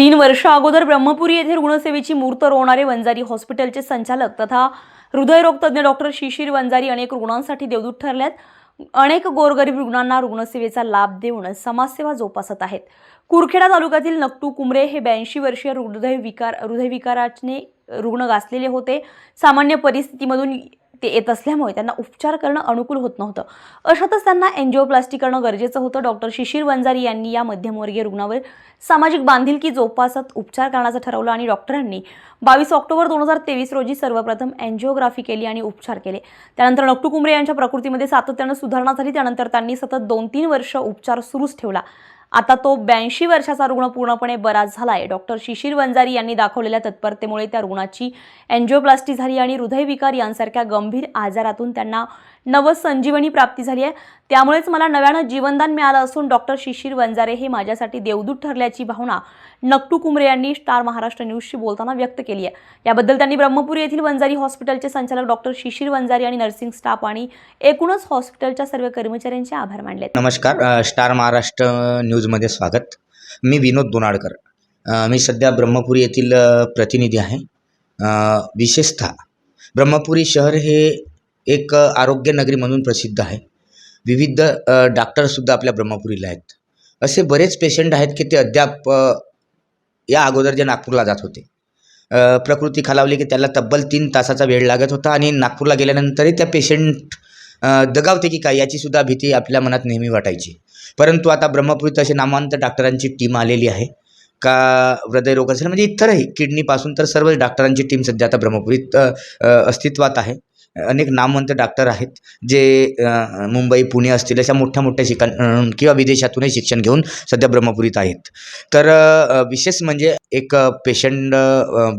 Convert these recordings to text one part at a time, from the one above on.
तीन वर्ष अगोदर ब्रह्मपुरी येथे रुग्णसेवेची मूर्त रोवणारे वंजारी हॉस्पिटलचे संचालक तथा हृदयरोग तज्ज्ञ डॉक्टर शिशिर वंजारी अनेक रुग्णांसाठी देवदूत ठरल्यात. अनेक गोरगरीब रुग्णांना रुग्णसेवेचा लाभ देऊन समाजसेवा जोपासत आहेत. कुरखेडा तालुक्यातील नकटू कुमरे हे ब्याऐंशी वर्षीय हृदयविकार हृदयविकाराने रुग्ण गासलेले होते. सामान्य परिस्थितीमधून ते येत असल्यामुळे त्यांना उपचार करणं अनुकूल होत नव्हतं. अशातच त्यांना एन्जिओप्लास्टी करणं गरजेचं होतं. डॉक्टर शिशिर वंजारी यांनी या मध्यमवर्गीय रुग्णावर सामाजिक बांधिलकी जोपासत उपचार करण्याचं ठरवलं आणि डॉक्टरांनी बावीस ऑक्टोबर दोन हजार तेवीस रोजी सर्वप्रथम एन्जिओग्राफी केली आणि उपचार केले. त्यानंतर नकटू कुंबरे यांच्या प्रकृतीमध्ये सातत्यानं सुधारणा झाली. त्यानंतर त्यांनी सतत दोन तीन वर्ष उपचार सुरूच ठेवला. आता तो ब्याऐंशी वर्षाचा रुग्ण पूर्णपणे बरा झाला आहे डॉक्टर शिशिर वंजारी यांनी दाखवलेल्या तत्परतेमुळे त्या रुग्णाची एन्जिओप्लास्टी झाली आणि हृदयविकार यांसारख्या गंभीर आजारातून त्यांना नवसंजीवनी प्राप्ती झाली आहे. त्यामुळेच मला नव्यानं जीवनदान मिळालं असून डॉक्टर शिशिर वंजारे हे माझ्यासाठी देवदूत ठरल्याची भावना नकटू कुमरे यांनी स्टार महाराष्ट्र न्यूजशी बोलताना व्यक्त केली आहे. याबद्दल त्यांनी ब्रह्मपुरी येथील वंजारी हॉस्पिटलचे संचालक डॉक्टर शिशिर वंजारी आणि नर्सिंग स्टाफ आणि एकूणच हॉस्पिटलच्या सर्व कर्मचाऱ्यांचे आभार मानले नमस्कार स्टार महाराष्ट्र न्यूजमध्ये स्वागत. मी विनोद दोनाडकर. मी सध्या ब्रह्मपुरी येथील प्रतिनिधी आहे. विशेषतः ब्रह्मपुरी शहर हे एक आरोग्य आरोग्यनगरी म्हणून प्रसिद्ध आहे. विविध डॉक्टरसुद्धा आपल्या ब्रह्मपुरीला आहेत. असे बरेच पेशंट आहेत की ते अद्याप या अगोदर जे नागपूरला जात होते. प्रकृती खालावली की त्याला तब्बल तीन तासाचा वेळ लागत होता आणि नागपूरला गेल्यानंतरही त्या पेशंट दगावते की काय याची सुद्धा भीती आपल्या मनात नेहमी वाटायची. परंतु आता ब्रह्मपुरीत असे नामांत डॉक्टरांची टीम आलेली आहे. का हृदयरोग असेल म्हणजे इतरही किडनीपासून तर सर्वच डॉक्टरांची टीम सध्या आता ब्रह्मपुरीत अस्तित्वात आहे. अनेक नामवंत डॉक्टर आहेत जे मुंबई पुणे असतील अशा मोठ्या मोठ्या शिकण किंवा विदेशातूनही शिक्षण घेऊन सध्या ब्रह्मपुरीत आहेत. तर विशेष म्हणजे एक पेशंट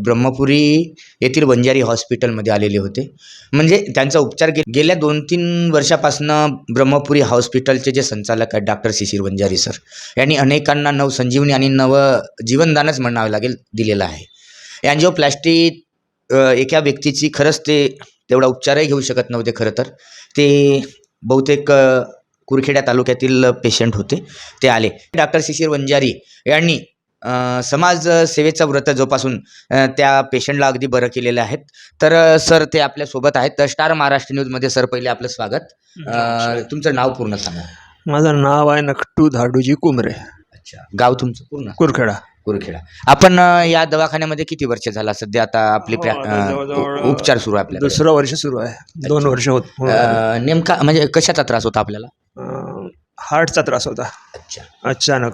ब्रह्मपुरी येथील वंजारी हॉस्पिटलमध्ये आलेले होते. म्हणजे त्यांचा उपचार गे गेल्या दोन तीन वर्षापासनं ब्रह्मपुरी हॉस्पिटलचे जे संचालक आहेत डॉक्टर शिशिर वंजारी सर यांनी अनेकांना नवसंजीवनी आणि नव जीवनदानच म्हणावं लागेल दिलेलं आहे. अँजिओप्लॅस्टी एका व्यक्तीची खरंच ते तेवढा उपचारही घेऊ शकत नव्हते खरं तर. ते बहुतेक कुरखेड्या तालुक्यातील पेशंट होते. ते आले. डॉक्टर शिशिर वंजारी यांनी समाज सेवेचं व्रत जोपासून त्या पेशंटला अगदी बरं केलेलं आहेत. तर सर ते आपल्यासोबत आहेत. तर स्टार महाराष्ट्र न्यूजमध्ये सर पहिले आपलं स्वागत. अ, तुमचं नाव पूर्ण सांगा. माझं नाव आहे नकटू धाडूजी कुमरे अच्छा. गाव तुमचं पूर्ण? कुरखेडा. कुरखेडा. आपण अ, या दवाखान्यामध्ये किती वर्ष झाला? सध्या आता आपली हो, प्रॅ- आता अ, जवळजवळ उ- उपचार सुरू आहे आपल्याकडे. दुसरं वर्ष सुरू आहे. दोन वर्ष होत. अ, नेमका म्हणजे कशाचा त्रास होता आपल्याला? अं, हार्टचा त्रास होता. अच्छा. अचानक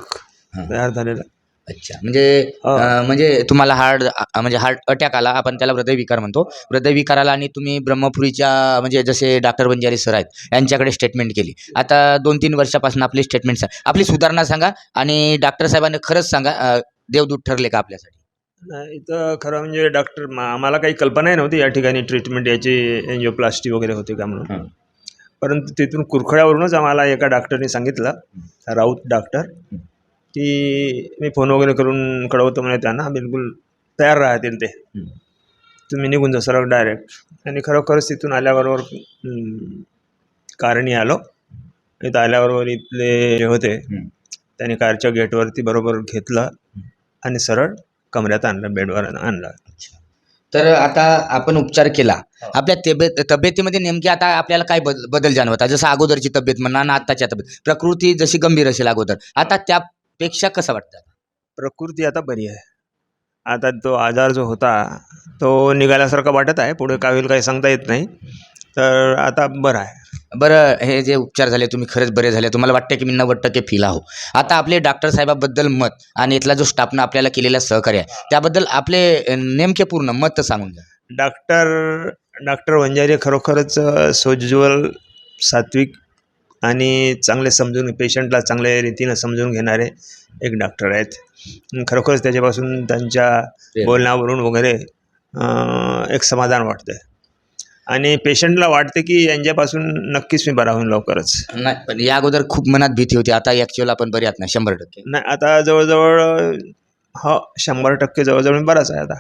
हां. तयार झालेला. अच्छा. म्हणजे हा. अ, म्हणजे तुम्हाला हार्ट म्हणजे हार्ट अटॅक आला आपण त्याला हृदयविकार म्हणतो. हृदयविकार आला आणि तुम्ही ब्रह्मपुरीच्या म्हणजे जसे डॉक्टर बंजारी सर आहेत यांच्याकडे स्टेटमेंट केली. आता दोन तीन वर्षापासून आपली स्टेटमेंट सांगा आपली सुधारणा सांगा आणि डॉक्टर साहेबांनी खरंच सांगा अ, देवदूत ठरले का आपल्यासाठी? नाही, इथं खरं म्हणजे डॉक्टर मा- आम्हाला काही कल्पनाही नव्हती या ठिकाणी ट्रीटमेंट याची एन्जिओप्लास्टी वगैरे होते का म्हणून. हं. परंतु तिथून कुरखड्यावरूनच आम्हाला एका डॉक्टरने सांगितलं राऊत डॉक्टर की मी फोन वगैरे करून कळवतो म्हणे त्यांना बिलकुल तयार राहतील ते. हं. तुम्ही निघून जा सरळ डायरेक्ट आणि खरोखरच तिथून आल्याबरोबर हं, कारणी आलो. इथं आल्याबरोबर इथले जे होते हं. त्यांनी कारच्या गेटवरती बरोबर घेतलं. आणि सरळ कमऱ्यात आणलं बेडवर आणलं. तर आता आपण उपचार केला. आपल्या तब्येत तब्येतीमध्ये नेमकी आता आपल्याला काय बद बदल जाणवता जसं अगोदरची तब्येत म्हणा आणि आत्ताच्या तब्येत. प्रकृती जशी गंभीर असेल अगोदर. आता त्यापेक्षा कसं वाटतं? प्रकृती आता बरी आहे. आता तो आजार जो होता तो निघाल्यासारखा वाटत आहे. पुढे काय होईल काही सांगता येत नाही. तर आता बरं आहे. बरं हे जे उपचार झाले तुम्ही खरंच बरे झाले. तुम्हाला वाटतं की मी नव्वद टक्के फील आहो आता आपले डॉक्टर साहेबाबद्दल मत आणि इथला जो स्टाफनं आपल्याला केलेला सहकार्य आहे त्याबद्दल आपले नेमके पूर्ण मत सांगून द्या. डॉक्टर डॉक्टर वंजारी खरोखरच सोज्युअल सात्विक आणि चांगले समजून पेशंटला चांगल्या रीतीनं समजून घेणारे एक डॉक्टर आहेत. खरोखरच त्याच्यापासून त्यांच्या बोलण्यावरून वगैरे एक समाधान वाटतं आणि पेशंटला वाटते की यांच्यापासून नक्कीच मी बरा होईन लवकरच. नाही पण या अगोदर खूप मनात भीती होती. आता ॲक्च्युअल आपण बरे आहात ना? शंभर टक्के. नाही आता जवळजवळ हो शंभर टक्के जवळजवळ मी बराच आहे आता.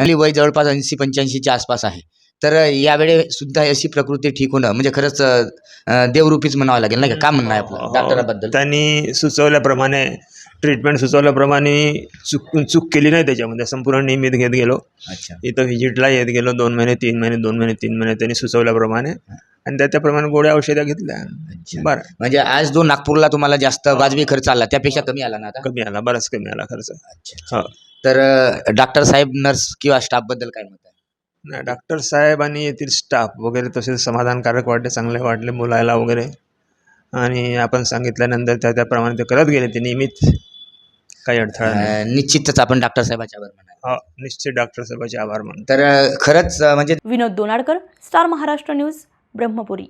आणि वय जवळपास ऐंशी पंच्याऐंशीच्या आसपास आहे. तर यावेळी सुद्धा अशी प्रकृती ठीक होणं म्हणजे खरंच अ, देवरूपीच म्हणावं लागेल नाही का? काय म्हणणं आहे आपलं डॉक्टराबद्दल. त्यांनी सुचवल्याप्रमाणे ट्रीटमेंट सुचवल्याप्रमाणे चूक चूक केली नाही त्याच्यामध्ये. संपूर्ण नियमित घेत गेलो. अच्छा. इथं व्हिजिटला येत गेलो. दोन महिने तीन महिने दोन महिने तीन महिने त्यांनी सुचवल्याप्रमाणे. आणि त्या त्याप्रमाणे गोळ्या औषध्या घेतल्या. बरं. म्हणजे आज जो नागपूरला तुम्हाला जास्त वाजवी खर्च आला त्यापेक्षा कमी आला ना आता? कमी आला. बराच कमी आला खर्च. अच्छा. हो. तर डॉक्टर साहेब नर्स किंवा स्टाफबद्दल काय मत आहे? नाही डॉक्टर साहेब आणि येथील स्टाफ वगैरे तसे समाधानकारक वाटले चांगले वाटले बोलायला वगैरे. आणि आपण सांगितल्यानंतर त्या त्याप्रमाणे ते करत गेले. ते नियमित काही अडथळा नाही. अ, निश्चितच आपण डॉक्टर साहेबाच्या आभार मानावे. हो निश्चित डॉक्टर साहेबाचे आभार मानतो. तर अ, खरंच अ, म्हणजे विनोद दोनाडकर स्टार महाराष्ट्र न्यूज ब्रह्मपुरी.